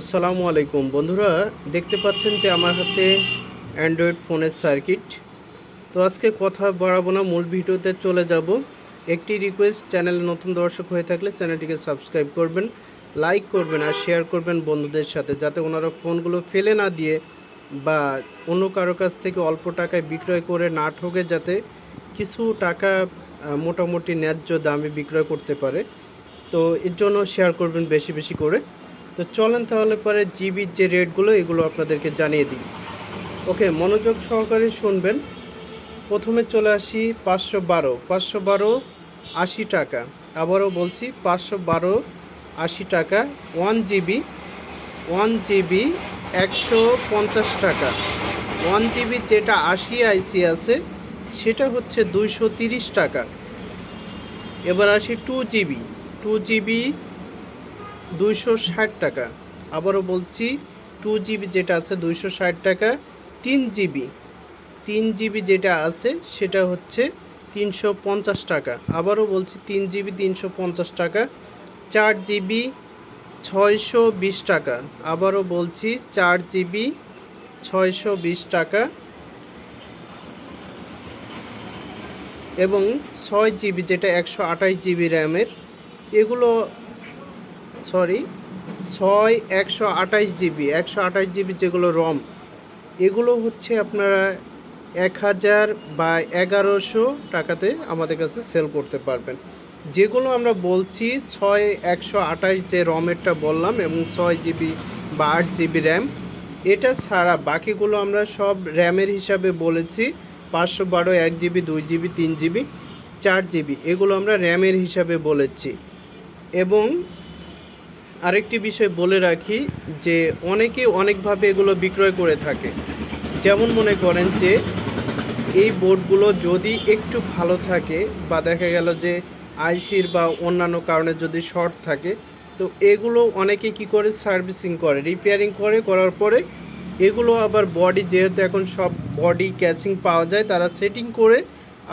আসসালামু আলাইকুম। বন্ধুরা, দেখতে পাচ্ছেন যে আমার হাতে অ্যান্ড্রয়েড ফোনের সার্কিট তো আজকে কথা বাড়াবো না, মূল ভিডিওতে চলে যাব। একটি রিকোয়েস্ট চ্যানেলে নতুন দর্শক হয়ে থাকলে চ্যানেলটিকে সাবস্ক্রাইব করবেন লাইক করবেন আর শেয়ার করবেন বন্ধুদের সাথে, যাতে ওনারা ফোনগুলো ফেলে না দিয়ে বা অন্য কারও কাছ থেকে অল্প টাকায় বিক্রয় করে না ঠকে যাতে কিছু টাকা মোটামুটি ন্যায্য দামে বিক্রয় করতে পারে। তো এর জন্য শেয়ার করবেন বেশি বেশি করে। তো চলেন তাহলে পরে জিবির যে রেটগুলো, এগুলো আপনাদেরকে জানিয়ে দিই। ওকে, মনোযোগ সহকারে শুনবেন। প্রথমে চলে আসি পাঁচশো বারো। পাঁচশো বারো, আশি টাকা। আবারও বলছি, পাঁচশো বারো, আশি টাকা। ওয়ান জিবি ওয়ান জিবি একশো পঞ্চাশ টাকা। ওয়ান জিবি যেটা আশি আইসি আছে, সেটা হচ্ছে দুইশো তিরিশ টাকা। এবার আসি টু জিবি। টু জিবি দুইশো ষাট টাকা। আবারও বলছি, টু জিবি যেটা আছে দুইশো ষাট টাকা, তিন জিবি। তিন জিবি যেটা আছে সেটা হচ্ছে তিনশো পঞ্চাশ টাকা। আবারও বলছি, তিন জিবি তিনশো পঞ্চাশ টাকা, চার জিবি ছয়শো বিশ টাকা। আবারও বলছি, চার জিবি ছয়শো বিশ টাকা এবং ছয় জিবি যেটা একশো আঠাশ জিবি র্যামের, এগুলো সরি, ছয় একশো আঠাশ জিবি, একশো আঠাশ জিবি যেগুলো রম, এগুলো হচ্ছে আপনারা এক হাজার বা এগারোশো টাকাতে আমাদের কাছে সেল করতে পারবেন। যেগুলো আমরা বলছি, ছয় একশো আঠাশ যে রমেরটা বললাম এবং ছয় জিবি বা আট জিবি র্যাম, এটা ছাড়া বাকিগুলো আমরা সব র্যামের হিসাবে বলেছি, পাঁচশো বারো, এক জিবি, দুই জিবি, তিন জিবি, চার জিবি, এগুলো আমরা র্যামের হিসাবে বলেছি। এবং আরেকটি বিষয় বলে রাখি যে অনেকে অনেকভাবে এগুলো বিক্রয় করে থাকে। যেমন মনে করেন যে এই বোর্ডগুলো যদি একটু ভালো থাকে বা দেখা গেল যে আইসির বা অন্যান্য কারণে যদি শর্ট থাকে, তো এগুলো অনেকে কি করে? সার্ভিসিং করে, রিপেয়ারিং করে, করার পরে এগুলো আবার বডি যেহেতু এখন সব বডি ক্যাচিং পাওয়া যায়, তারা সেটিং করে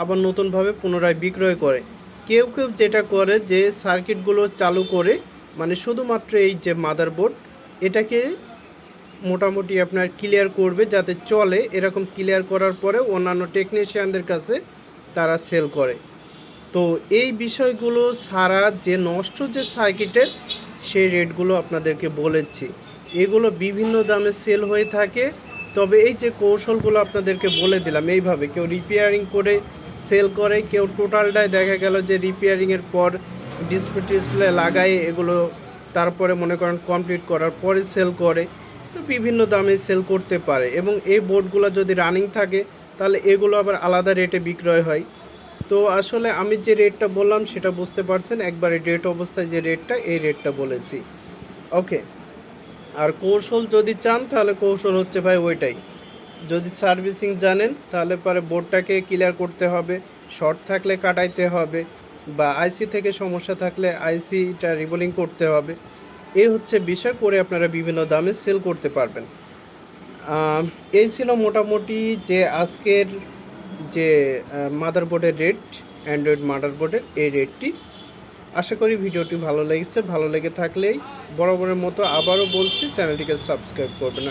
আবার নতুনভাবে পুনরায় বিক্রয় করে। কেউ কেউ যেটা করে যে সার্কিটগুলো চালু করে মানে শুধুমাত্র এই যে মাদারবোর্ড এটাকে মোটামুটি আপনার ক্লিয়ার করবে যাতে চলে। এরকম ক্লিয়ার করার পরে অন্যান্য টেকনিশিয়ানদের কাছে তারা সেল করে। তো এই বিষয়গুলো ছাড়া যে নষ্ট যে সার্কিটের সেই রেটগুলো আপনাদেরকে বলেছি। এগুলো বিভিন্ন দামে সেল হয়ে থাকে। তবে এই যে কৌশলগুলো আপনাদেরকে বলে দিলাম, এইভাবে কেউ রিপেয়ারিং করে সেল করে, কেউ টোটালটাই দেখা গেল যে রিপেয়ারিংয়ের পর ডিসপ্লে টিসপ্লে লাগায়, এগুলো তারপরে মনে করেন কমপ্লিট করার পরে সেল করে। তো বিভিন্ন দামে সেল করতে পারে এবং এই বোর্ডগুলো যদি রানিং থাকে, তাহলে এগুলো আবার আলাদা রেটে বিক্রয় হয়। তো আসলে আমি যে রেটটা বললাম, সেটা বুঝতে পারছেন? একবারে ডেট অবস্থায় যে রেটটা এই রেটটা বলেছি। ওকে আর কৌশল যদি চান, তাহলে কৌশল হচ্ছে ভাই ওইটাই। যদি সার্ভিসিং জানেন, তাহলে পরে বোর্ডটাকে ক্লিয়ার করতে হবে শর্ট থাকলে কাটাইতে হবে। বা আইসি থেকে সমস্যা থাকলে আইসিটা রিবোলিং করতে হবে। এই হচ্ছে বিষয়, করে আপনারা বিভিন্ন দামে সেল করতে পারবেন। এই ছিল মোটামুটি যে আজকের যে মাদারবোর্ডের রেট অ্যান্ড্রয়েড মাদারবোর্ডের এই রেটটি আশা করি ভিডিওটি ভালো লেগেছে। ভালো লেগে থাকলেই বরাবরের মতো আবারও বলছি, চ্যানেলটিকে সাবস্ক্রাইব করবেন